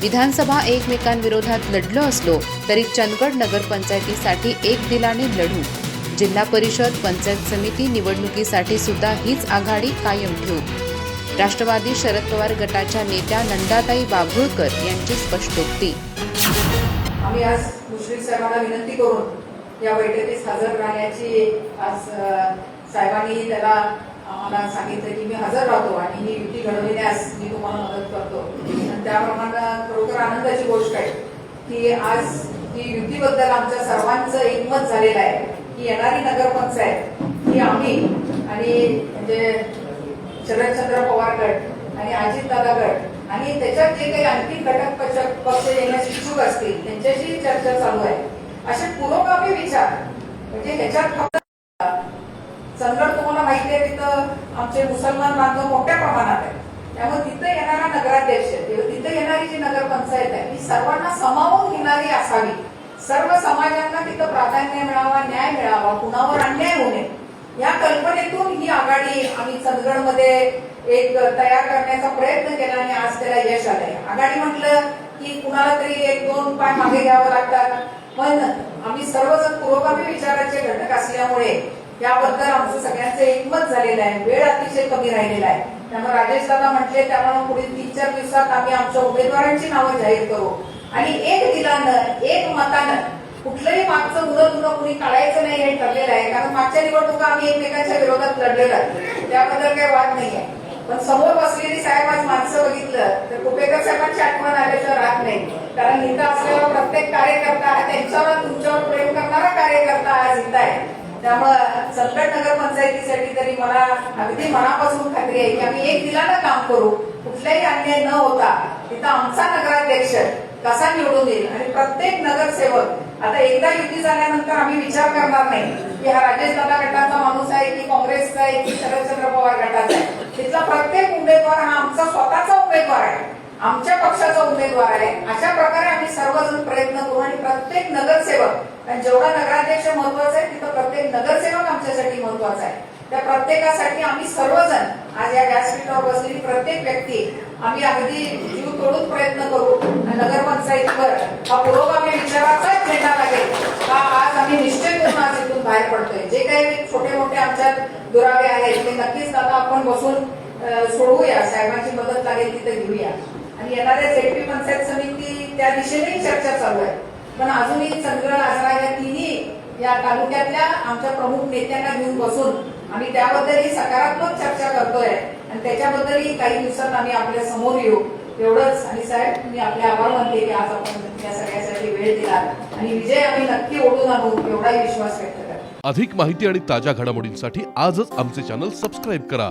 विधानसभा एकमेकांविरोधात लढलो असलो तरी चंदगड नगरपंचायतीसाठी एक दिलाने लढू. जिल्हा परिषद पंचायत समिती निवडणुकीसाठी सुद्धा हीच आघाडी कायम ठेवू. राष्ट्रवादी शरद पवार गटाच्या नेत्या नंदाताई बाभुळकर यांची स्पष्टोक्ती. आम्ही आज मुश्रीफ साहेबांना विनंती करून या बैठकीस हजर राहण्याची आज साहेबांनी त्याला आम्हाला सांगितलं की मी हजर राहतो आणि ही युती घडविण्यास मी तुम्हाला मदत करतो. आणि त्याप्रमाणे आनंदाची गोष्ट आहे की आज ही युतीबद्दल आमच्या सर्वांचं एकमत झालेलं आहे की येणारी नगरपंचायत ही आम्ही आणि म्हणजे शरदचंद्र पवार गट आणि अजितदादा गट आणि त्याच्यात जे काही आणखी घटक पक्ष पक्ष येण्याची इच्छुक असतील त्यांच्याशी चर्चा चालू आहे. असे पुरोगामी विचार म्हणजे ह्याच्यात फक्त चंदगड तुम्हाला माहिती आहे तिथं आमचे मुसलमान बांधव मोठ्या प्रमाणात आहे त्यामुळे तिथं येणारा नगराध्यक्ष तिथं येणार जी नगरपंचायत आहे. ती सर्वांना समावून घेणारी असावी. सर्व समाजांना तिथं प्राधान्य मिळावा न्याय मिळावा कुणावर अन्याय होऊ नये. या कल्पनेतून ही आघाडी आम्ही चंदगडमध्ये एक तयार करण्याचा प्रयत्न केला आणि आज त्याला यश आलंय. आघाडी म्हटलं की कुणाला तरी एक दोन पाय मागे घ्यावं लागतात. पण आम्ही सर्वजण पुरोगामी विचाराचे घटक असल्यामुळे याबद्दल आमचं सगळ्यांचं एकमत झालेलं आहे. वेळ अतिशय कमी राहिलेला आहे. त्यामुळे राजेश दादा म्हटले त्यामुळे पुढील तीन चार दिवसात आम्ही आमच्या उमेदवारांची नावं जाहीर करू. आणि एक दिलानं एक मतानं कुठलंही मागचं मुलं उडत कुणी काढायचं नाही हे ठरलेलं आहे. कारण मागच्या निवडणुका आम्ही एकमेकांच्या विरोधात लढलेलो आहे त्याबद्दल काही वाद नाही आहे. पण समोर बसलेली साहेब आज माणसं बघितलं तर कुपेकर साहेबांची आठवण आल्याचं राहत नाही. कारण इथं असलेला प्रत्येक कार्यकर्ता हा त्यांच्यावर तुमच्या प्रेम करणारा कार्यकर्ता आज इथं आहे त्यामुळं संकट नगर पंचायतीसाठी तरी मला अगदी मनापासून खात्री आहे की आम्ही एक दिलानं काम करू. कुठलाही अन्याय न होता तिथं आमचा नगराध्यक्ष कसा निवडून येईल? आणि प्रत्येक नगरसेवक आता एकदा युती झाल्यानंतर आम्ही विचार करणार नाही की हा राजेश दादा गटाचा माणूस आहे की काँग्रेसचा आहे की शरदचंद्र पवार गटाचा आहे. तिथला प्रत्येक उमेदवार हा आमचा स्वतःचा उमेदवार आहे. आमच्या पक्षाचा उमेदवार आहे. अशा प्रकारे आम्ही सर्वजण प्रयत्न करू आणि प्रत्येक नगरसेवक आणि जेवढा नगराध्यक्ष महत्त्वाचा आहे तिथं प्रत्येक नगरसेवक आमच्यासाठी महत्त्वाचा आहे. त्या प्रत्येकासाठी आम्ही सर्वजण आज या व्यासपीठावर बसलेली प्रत्येक व्यक्ती आम्ही अगदी जीव तोडून प्रयत्न करू. नगरपंचायतीवर हा पुरोगामी विचाराचा झेंडा लागेल. हा आज आम्ही निश्चय करून आज इथून बाहेर पडतोय. जे काही छोटे मोठे आमच्यात दुरावे आहेत ते नक्कीच आता आपण बसून सोडवूया. साहेबांची मदत लागेल तिथे घेऊया. आणि येणाऱ्या झेडपी पंचायत समिती त्या दिशेनेही चर्चा चालू आहे. पण अजूनही चंद्रगड आजरा या तिन्ही या तालुक्यातल्या आमच्या प्रमुख नेत्यांना घेऊन बसून आम्ही त्याबद्दलही सकारात्मक चर्चा करतोय आणि त्याच्याबद्दलही काही दिवसात आम्ही आपल्यासमोर येऊ. एवढंच. आणि साहेब मी आपले आभार मानते की आज आपण या सगळ्यासाठी वेळ दिला आणि विजय आम्ही नक्की ओढून आणू एवढाही विश्वास व्यक्त करतो. अधिक माहिती आणि ताज्या घडामोडींसाठी आजच आमचे चॅनल सबस्क्राईब करा.